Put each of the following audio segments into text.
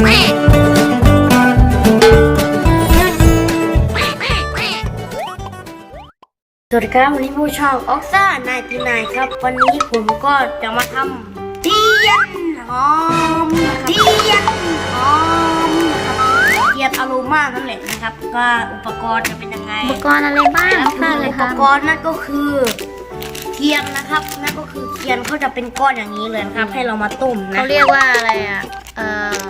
สวัสดีครับวันนี้ผู้ช่องออกซ่านายทีนายครับ วันนี้ผมก็จะมาทำเทียนหอมนะครับเทียนหอมนะครับเทียนอโรมานั่นแหละนะครับ ก็อุปกรณ์จะเป็นยังไงอุปกรณ์อะไรบ้างเอาค่ะเลยอุปค่ะกรณ์นั่นก็คือเทียนนะครับนั่นก็คือเทียนเขาจะเป็นก้อนอย่างนี้เลยนะครับ ให้เรามาต้มนะเขาเรียกว่าอะไรอะเอ่อพ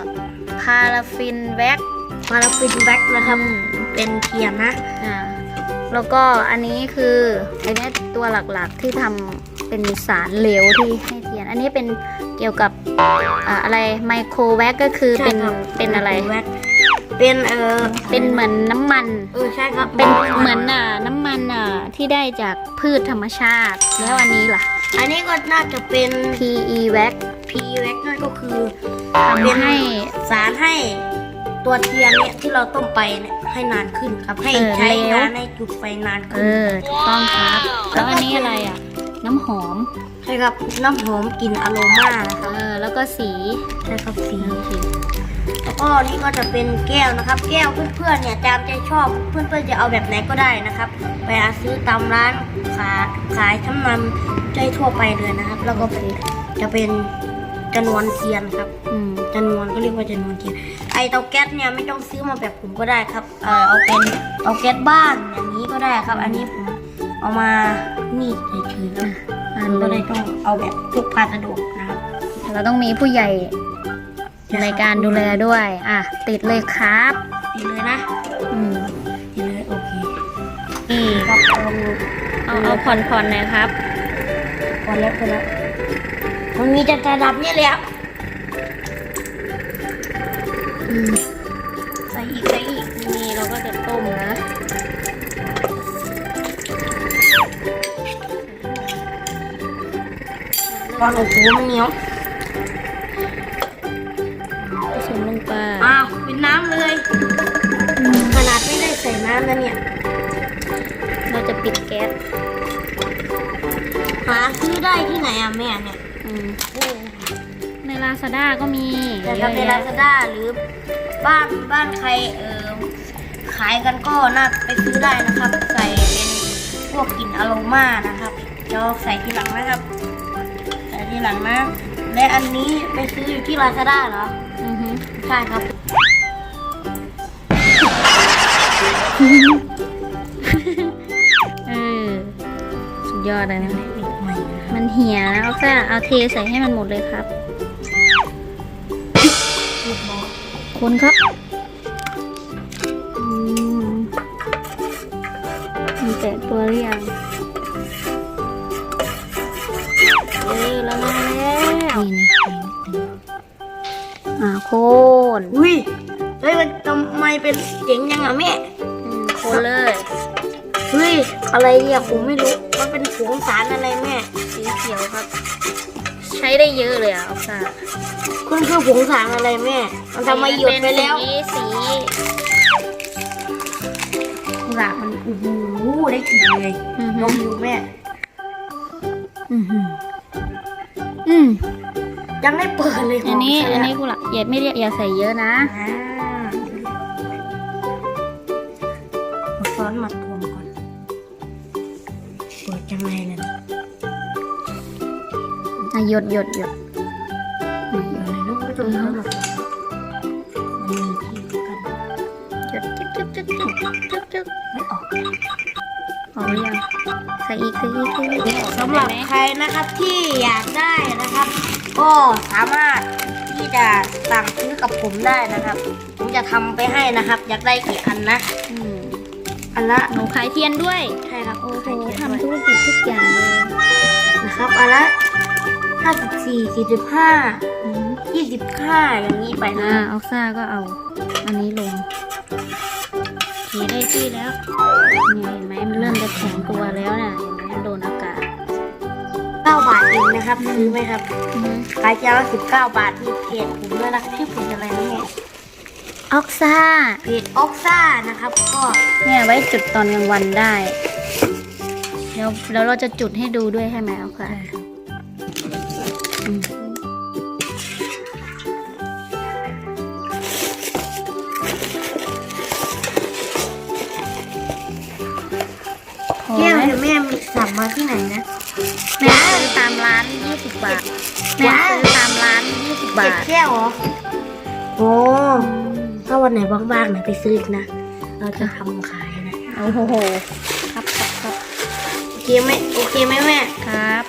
าราฟินแว็กพาราฟินแว็กซ์นะครับ เป็นเทียนนะ อ่า แล้วก็อันนี้คือไอันนี้ตัวหลักๆที่ทำเป็นสารเหลวที่ให้เทียน อันนี้เป็นเกี่ยวกับอ่าอะไรไมโครแว็กก็คือเป็นใช่ครับเป็นอะไรแว็กซ์เป็นเออเป็นเหมือนน้ำมัน เออใช่ครับ เป็นเหมือนอะน้ำมันอะที่ได้จากพืชธรรมชาติ แล้วอันนี้ล่ะ อันนี้ก็น่าจะเป็น PE แว็ก P แว็กนั่นก็คือ ทำให้ สารให้ตัวเทียนเนี่ยที่เราต้มไปเนี่ยให้นานขึ้นครับ ให้เออใช้แล้วนานให้จุดไฟนานเอขึ้นอถูกต้องครับ แล้วอันนี้อะไรอะ น้ำหอม ใช่ครับน้ำหอมกลิ่นอโรมานะคเอรับอแล้วก็สีใช่ครับสีโอเคแล้วก็นี่ก็จะเป็นแก้วนะครับ แก้วเพื่อนๆเนี่ยตามใจชอบเพื่อนๆจะเอาแบบไหนก็ได้นะครับ ไปหาซื้อตามร้านขายขายชั้นนำใจทั่วไปเลยนะครับ แล้วก็เป็นจะเป็น จำนวนเทียนครับ อืมจำนวนก็เรียกว่าจำนวนเทียน ไอเตาแก๊สเนี่ยไม่ต้องซื้อมาแบบผมก็ได้ครับ เออเอาเป็นเตาแก๊สบ้านอย่างนี้ก็ได้ครับ อันนี้ผมเอามานี่เฉยๆแล้วอันก็ก็เลเลยยต้องเอาแบบพกพาสะดวกนะครับ เราต้องมีผู้ใหญ่ในการดูแลด้วย อะ ติดเลยครับดีเลยนะ อืมดีเลยโอเคนี่ครับเอาเอาเอาผ่อนๆหน่อยครับพอแล้วพอแล้ว มันมีจะระดับเนี่ยเลยอะอืมใส่อีกใส่อีกนี่เราก็จะต้มนะตอนโอ้โหมันเหนียวผสมลงไปอ้าวเป็นน้ำเลยขนาดไม่ได้ใส่น้ำนะเนี่ย เราจะปิดแก๊สหาซื้อได้ที่ไหนอะแม่เนี่ยอืมโอ้ใน ลาซาด้าก็มีแต่ถ้าเป็นลาซาด้าหรือบ้านบ้านใครเออขายกันก็น่าไปซื้อได้นะครับ ใส่เป็นพวกกลิ่นอโรมานะครับเดี๋ยวใส่ทีหลังนะครับใส่ทีหลังนะและอันนี้ไปซื้ออยู่ที่ลาซาด้าเหรออือฮึใช่ครับเออสุดยอดเลยนะเด็กใหม่นะครับมันเหี่ยนะเอาแค่เอาเทใส่ให้มันหมดเลยครับ คุณครับอืมมีแตะตัวหรือยังเฮ้ยละลายแล้วนี่นี่อ่าโคนอุ้ยเฮ้ยมันทำไมเป็นเจ๋งยังอะแม่อืมโคนเลยเฮ้ยอะไรเนี่ยผมไม่รู้มันเป็นผงสารอะไรแม่สีเขียวครับ ใช้ได้เยอะเลยอะเอาค่ะ คุณคือผงสารอะไรแม่ มันทำไมหยดไปแล้วสีสีหลากมันโอ้โหได้กลิ่นเลยอือลฮึองดูแม่อือฮึอืมยังไม่เปิดเลยอันนี้หมอันใช่นี้กูละอย่าไม่เรียกอย่าใส่เยอะนะอ่าเอาซ้อนมาทวงก่อนเปิดยังไงเลยอะหยดหยดหยด อืมเปิดเลยลูกไม่ต้องซ้อนมาทวงมันมีที่กันหยดจึ๊กจึ๊กจึ๊กจึ๊กจึ๊กจึ๊กไม่ออกออกหรือยังใส่อีกใส่อีกใส่อีกสำหรับใครนะครับที่อยากได้นะครับ ก็สามารถที่จะสั่งซื้อกับผมได้นะครับ ผมจะทำไปให้นะครับ อยากได้กี่อันนะอืมอันละหนูขายเทียนด้วย ใช่ครับโอ้โหทำธุรกิจทุกอย่างเลยนะครับอันละ ห้าสิบสี่สี่สิบห้าอืมยี่สิบห้าอย่างนี้ไปนะอ่าเอาซ่าก็เอา อันนี้ลงเทได้ที่แล้วเนี่ยเห็นไหมมันเริ่มจะแข็งตัวแล้วน่ะเห็นไหมมันโดนอากาศเก้าบาทเองนะครับซื้อไหมครับอือฮึขายแก้วละสิบเก้าบาทมีเพจผมด้วยนะชื่อเพจอะไรนะเนี่ยออกซ่า เพจออกซ่านะครับ ก็เนี่ยไว้จุดตอนกลางวันได้เดี๋ยวแล้วเราจะจุดให้ดูด้วยใช่ไหมเอาค่ะอื สั่งมาที่ไหนนะแม่ซื้อตามร้าน20บาทแม่ซื้อตามร้าน20บาเจ็ดทแก้วเหรอโอ้ถ้าวันไหนว่างๆนะไปซื้ออีกนะ เราจะทำขายนะโอ้โหครับครับครับโอเคไหมโอเคไหมแม่ครับ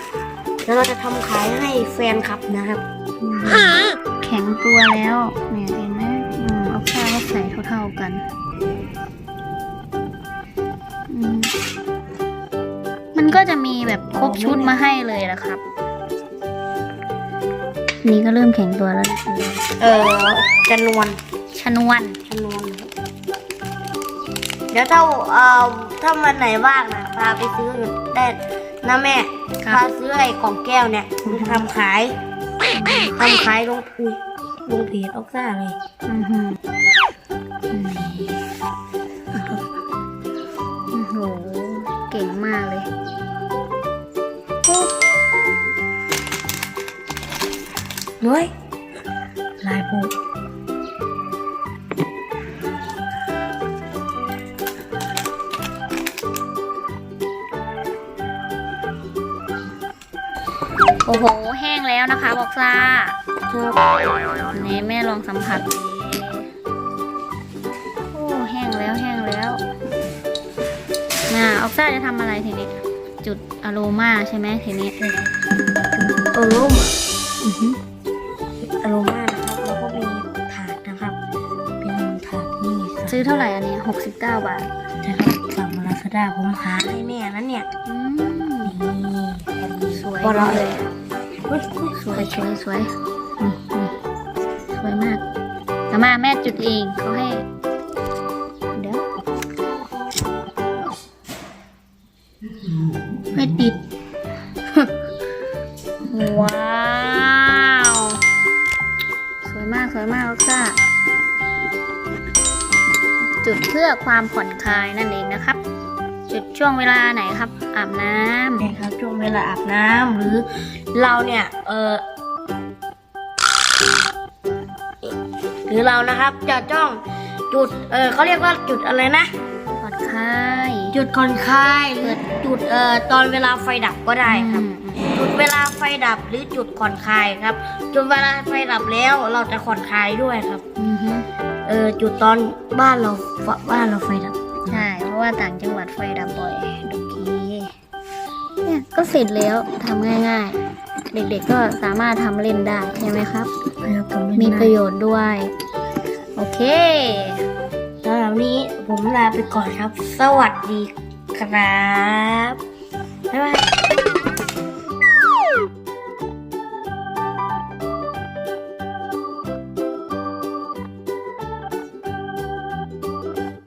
แล้วเราจะทำขายให้แฟนคลับนะครับแข็งตัวแล้วเนี่ยเห็นไหมอืมเอาข้าวก็ใส่เท่าๆกัน อืม มันก็จะมีแบบครบชุดมาให้เลยละครับ นี่ก็เริ่มแข็งตัวแล้วนะเออจะนวลชนวนชนวนครับเดี๋ยวถ้าเอ่อถ้าวันไหนว่างนะพาไปซื้อได้นะแม่ครับพาซื้อไอ้กล่องแก้วเนี่ยทำขายทำขายลงอุ้ยลงเพจออกซ่าเลย เฮ้ยลายปูโอ้โห แห้งแล้วนะคะ บอกซ่าครับนี่แม่ลองสัมผัสดิโอ้แห้งแล้วแห้งแล้วน่ะออกซ่าจะทำอะไรทีนี้ จุดอโรมาใช่ไหมทีนี้เออร่มอือหืออ ซื้อเท่าไหร่อันนี้หกสิบเก้าบาทนะครับสั่งมาลาซาด้าผมหาให้แม่นั้นเนี่ยอืมนี่สวยพอเราเลยเฮ้ยเฮ้ยสวยสวยสวยอืมอืมสวยมากแต่มาแม่จุดเองเขาให้ จุดเพื่อความผ่อนคลายนั่นเองนะครับ จุดช่วงเวลาไหนครับ อาบน้ำใช่ครับช่วงเวลาอาบน้ำหรือเราเนี่ยเออหรือเรานะครับจะจ้องจุดเออเขาเรียกว่าจุดอะไรนะผ่อนคลายจุดผ่อนคลายหรือจุดเอ่อตอนเวลาไฟดับก็ได้ครับอืมอืมจุดเวลาไฟดับหรือจุดผ่อนคลายครับ จุดเวลาไฟดับแล้วเราจะผ่อนคลายด้วยครับ อือฮึเออจุดตอนบ้านเราบ้านเราไฟดับใช่ เพราะว่าต่างจังหวัดไฟดับบ่อยโอเคเนี่ยก็เสร็จแล้วทำง่าย ๆ เด็กๆก็สามารถทำเล่นได้ใช่ไหมครับนะครับผมมีประโยชน์ด้วย โอเคสำหรับวันนี้ผมลาไปก่อนครับ สวัสดีครับบ๊ายบาย